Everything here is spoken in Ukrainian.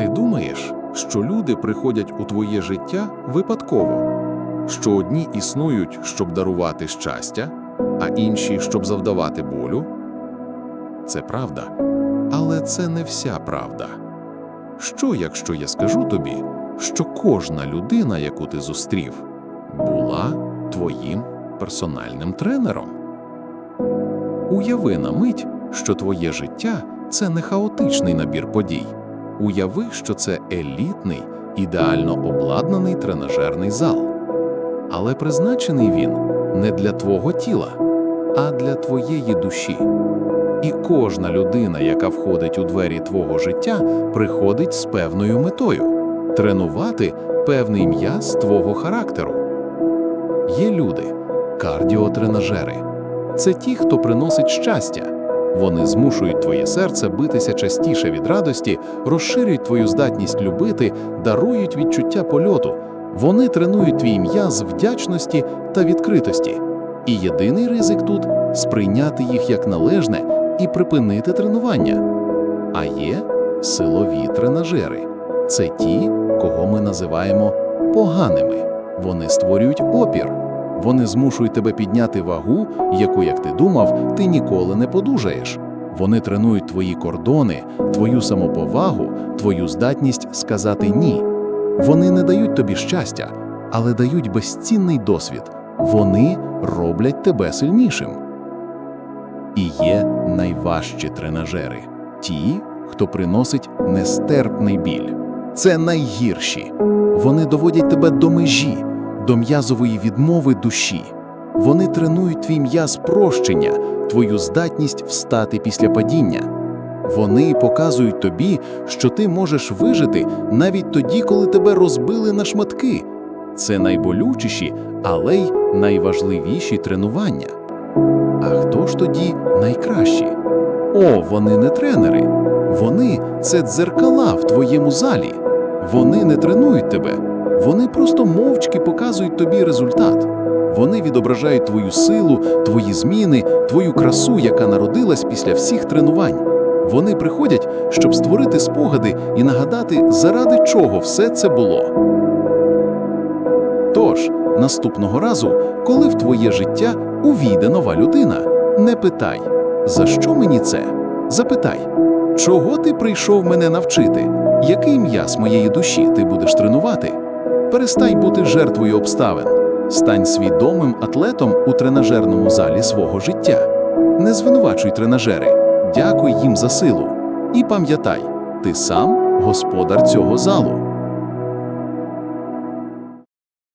Ти думаєш, що люди приходять у твоє життя випадково, що одні існують, щоб дарувати щастя, а інші, щоб завдавати болю? Це правда, але це не вся правда. Що, якщо я скажу тобі, що кожна людина, яку ти зустрів, була твоїм персональним тренером? Уяви на мить, що твоє життя це не хаотичний набір подій. Уяви, що це елітний, ідеально обладнаний тренажерний зал. Але призначений він не для твого тіла, а для твоєї душі. І кожна людина, яка входить у двері твого життя, приходить з певною метою тренувати певний м'яз твого характеру. Є люди, кардіотренажери. Це ті, хто приносить щастя. Вони змушують твоє серце битися частіше від радості, розширюють твою здатність любити, дарують відчуття польоту. Вони тренують твій м'яз вдячності та відкритості. І єдиний ризик тут сприйняти їх як належне і припинити тренування. А є силові тренажери. Це ті, кого ми називаємо поганими. Вони створюють опір. Вони змушують тебе підняти вагу, яку, як ти думав, ти ніколи не подужаєш. Вони тренують твої кордони, твою самоповагу, твою здатність сказати ні. Вони не дають тобі щастя, але дають безцінний досвід. Вони роблять тебе сильнішим. І є найважчі тренажери ті, хто приносить нестерпний біль. Це найгірші. Вони доводять тебе до межі, до м'язової відмови душі. Вони тренують твій м'яз прощення, твою здатність встати після падіння. Вони показують тобі, що ти можеш вижити навіть тоді, коли тебе розбили на шматки. Це найболючіші, але й найважливіші тренування. А хто ж тоді найкращі? О, вони не тренери. Вони це дзеркала в твоєму залі. Вони не тренують тебе. Вони просто мовчки показують тобі результат. Вони відображають твою силу, твої зміни, твою красу, яка народилась після всіх тренувань. Вони приходять, щоб створити спогади і нагадати, заради чого все це було. Тож, наступного разу, коли в твоє життя увійде нова людина, не питай, за що мені це? Запитай, чого ти прийшов мене навчити? Який м'яз моєї душі ти будеш тренувати? Перестань бути жертвою обставин. Стань свідомим атлетом у тренажерному залі свого життя. Не звинувачуй тренажери, дякуй їм за силу. І пам'ятай, ти сам господар цього залу.